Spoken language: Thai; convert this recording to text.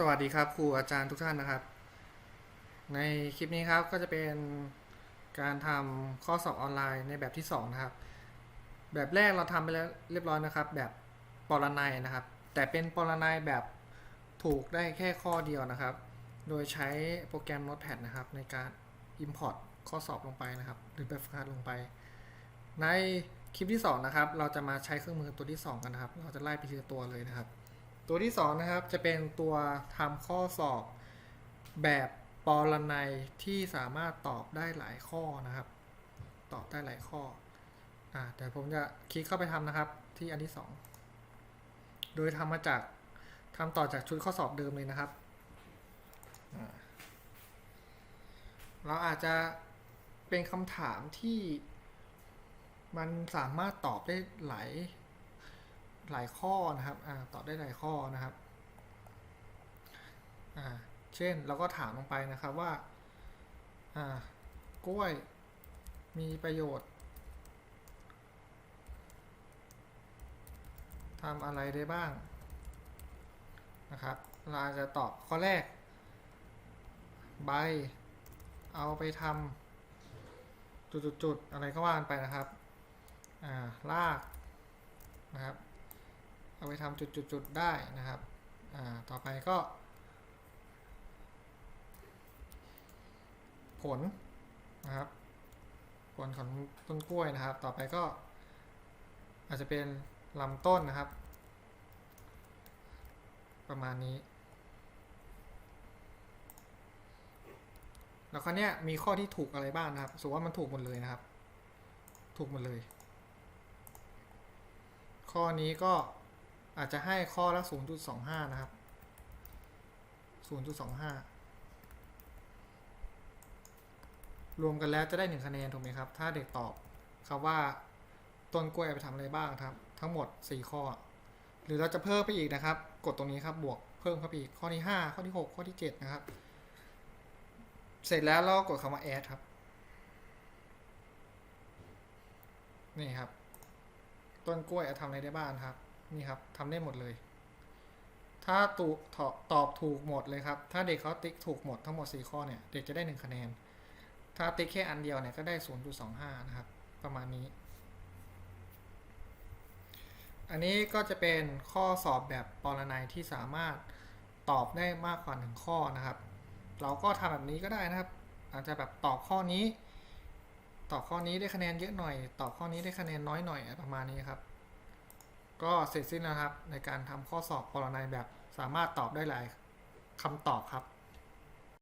สวัสดีครับครูอาจารย์ทุกท่านนะครับ ในคลิปนี้ครับก็จะเป็นการทำข้อสอบออนไลน์ในแบบที่ 2 นะครับ แบบแรกเราทำไปแล้วเรียบร้อยนะครับ แบบปรนัยนะครับ แต่เป็นปรนัยแบบถูกได้แค่ข้อเดียวนะครับ โดยใช้โปรแกรม Notepad นะครับในการ Import ข้อสอบลงไปนะครับ หรือแบบฝึกหัดลงไป ในคลิปที่ 2 นะครับ เราจะมาใช้เครื่องมือตัวที่ 2 กันนะครับ เราจะไล่ไปทีละตัวเลยนะครับ ตัวที่ 2 นะครับ จะเป็นตัวทำข้อสอบแบบปรนัยที่สามารถตอบได้หลายข้อนะครับ ตอบได้หลายข้ออ่าแต่ผมจะคลิกเข้าไปทำนะครับ ที่อันที่ 2 โดยทำมาจากทำต่อจากชุดข้อสอบเดิมเลยนะครับอ่าเราอาจจะเป็นคำถามที่มันสามารถตอบได้หลาย หลายข้อนะครับอตอบได้หลายข้อนะครับ เช่นเราก็ถามลงไปนะครับว่ากล้วยมีประโยชน์ทำอะไรได้บ้างนะครับเราอาจจะตอบข้อแรก ใบ เอาไปทำจุดๆๆอะไรก็ว่ากันไปนะครับารากนะครับ เอาไปทำจุดๆๆได้นะครับต่อไปก็ ผลนะครับ ผลของต้นกล้วยนะครับ ต่อไปก็ อาจจะเป็นลำต้นนะครับ ประมาณนี้ แล้วคราวนี้มีข้อที่ถูกอะไรบ้างนะครับสมมติว่ามันถูกหมดเลยนะครับ ถูกหมดเลย ข้อนี้ก็ อาจจะให้ข้อละ 0.25 นะครับ 0.25 รวมกันแล้วจะได้ 1 คะแนนถูกไหมครับ ถ้าเด็กตอบครับว่าต้นกล้วยไปทำอะไรบ้างครับ ทั้งหมด 4 ข้อ หรือเราจะเพิ่มไปอีกนะครับ กดตรงนี้ครับบวกเพิ่มเข้าไปอีกข้อที่ 5 ข้อที่ 6 ข้อที่ 7 นะครับ เสร็จแล้วเรากดคำว่า add ครับ นี่ครับ ต้นกล้วยทำอะไรได้บ้างครับ นี่ครับทำได้หมดเลย ถ้าตูตอบตอบถูกหมดเลยครับ ถ้าเด็กเขาติ๊กถูกหมดทั้งหมด 4 ข้อเนี่ย เด็กจะได้ 1 คะแนน ถ้าติ๊กแค่อันเดียวเนี่ยก็ได้ 0.25 นะครับ ประมาณนี้ อันนี้ก็จะเป็นข้อสอบแบบปรนัยที่สามารถตอบได้มากกว่า 1 ข้อนะครับ เราก็ทำแบบนี้ก็ได้นะครับ อาจจะแบบตอบข้อนี้ ตอบข้อนี้ได้คะแนนเยอะหน่อย ตอบข้อนี้ได้คะแนนน้อยหน่อยประมาณนี้ครับ ก็เสร็จสิ้นแล้วครับในการทำข้อสอบปรนัยแบบสามารถตอบได้หลายคำตอบครับ